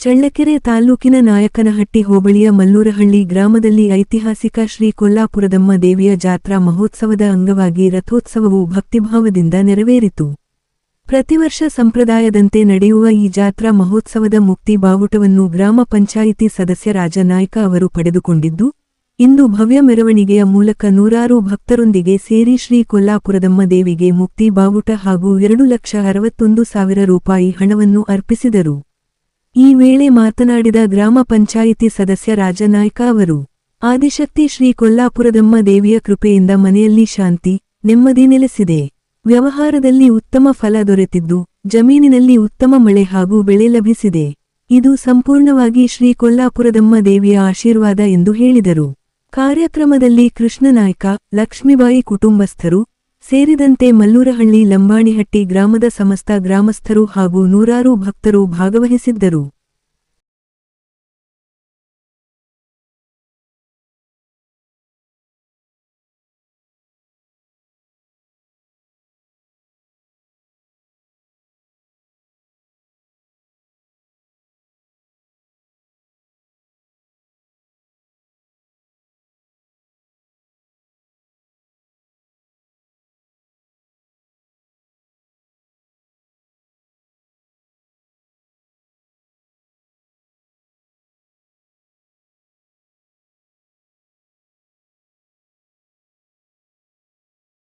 ಚಳ್ಳಕೆರೆ ತಾಲ್ಲೂಕಿನ ನಾಯಕನಹಟ್ಟಿ ಹೋಬಳಿಯ ಮಲ್ಲೂರಹಳ್ಳಿ ಗ್ರಾಮದಲ್ಲಿ ಐತಿಹಾಸಿಕ ಶ್ರೀ ಕೊಲ್ಲಾಪುರದಮ್ಮ ದೇವಿಯ ಜಾತ್ರಾ ಮಹೋತ್ಸವದ ಅಂಗವಾಗಿ ರಥೋತ್ಸವವು ಭಕ್ತಿಭಾವದಿಂದ ನೆರವೇರಿತು. ಪ್ರತಿವರ್ಷ ಸಂಪ್ರದಾಯದಂತೆ ನಡೆಯುವ ಈ ಜಾತ್ರಾ ಮಹೋತ್ಸವದ ಮುಕ್ತಿ ಬಾವುಟವನ್ನು ಗ್ರಾಮ ಪಂಚಾಯಿತಿ ಸದಸ್ಯ ರಾಜನಾಯ್ಕ ಅವರು ಪಡೆದುಕೊಂಡಿದ್ದು, ಇಂದು ಭವ್ಯ ಮೆರವಣಿಗೆಯ ಮೂಲಕ ನೂರಾರು ಭಕ್ತರೊಂದಿಗೆ ಸೇರಿ ಶ್ರೀ ಕೊಲ್ಲಾಪುರದಮ್ಮ ದೇವಿಗೆ ಮುಕ್ತಿ ಬಾವುಟ ಹಾಗೂ ಎರಡು ಲಕ್ಷ ಅರವತ್ತೊಂದು ಸಾವಿರ ರೂಪಾಯಿ ಹಣವನ್ನು ಅರ್ಪಿಸಿದರು. ಈ ವೇಳೆ ಮಾತನಾಡಿದ ಗ್ರಾಮ ಪಂಚಾಯಿತಿ ಸದಸ್ಯ ರಾಜನಾಯ್ಕ ಅವರು, ಆದಿಶಕ್ತಿ ಶ್ರೀ ಕೊಲ್ಲಾಪುರದಮ್ಮ ದೇವಿಯ ಕೃಪೆಯಿಂದ ಮನೆಯಲ್ಲಿ ಶಾಂತಿ, ನೆಮ್ಮದಿ ನೆಲೆಸಿದೆ. ವ್ಯವಹಾರದಲ್ಲಿ ಉತ್ತಮ ಫಲ ದೊರೆತಿದ್ದು, ಜಮೀನಿನಲ್ಲಿ ಉತ್ತಮ ಮಳೆ ಹಾಗೂ ಬೆಳೆ ಲಭಿಸಿದೆ. ಇದು ಸಂಪೂರ್ಣವಾಗಿ ಶ್ರೀ ಕೊಲ್ಲಾಪುರದಮ್ಮ ದೇವಿಯ ಆಶೀರ್ವಾದ ಎಂದು ಹೇಳಿದರು. ಕಾರ್ಯಕ್ರಮದಲ್ಲಿ ಕೃಷ್ಣನಾಯ್ಕ, ಲಕ್ಷ್ಮೀಬಾಯಿ ಕುಟುಂಬಸ್ಥರು ಸೇರಿದಂತೆ ಮಲ್ಲೂರಹಳ್ಳಿ ಲಂಬಾಣಿಹಟ್ಟಿ ಗ್ರಾಮದ ಸಮಸ್ತ ಗ್ರಾಮಸ್ಥರು ಹಾಗೂ ನೂರಾರು ಭಕ್ತರು ಭಾಗವಹಿಸಿದ್ದರು.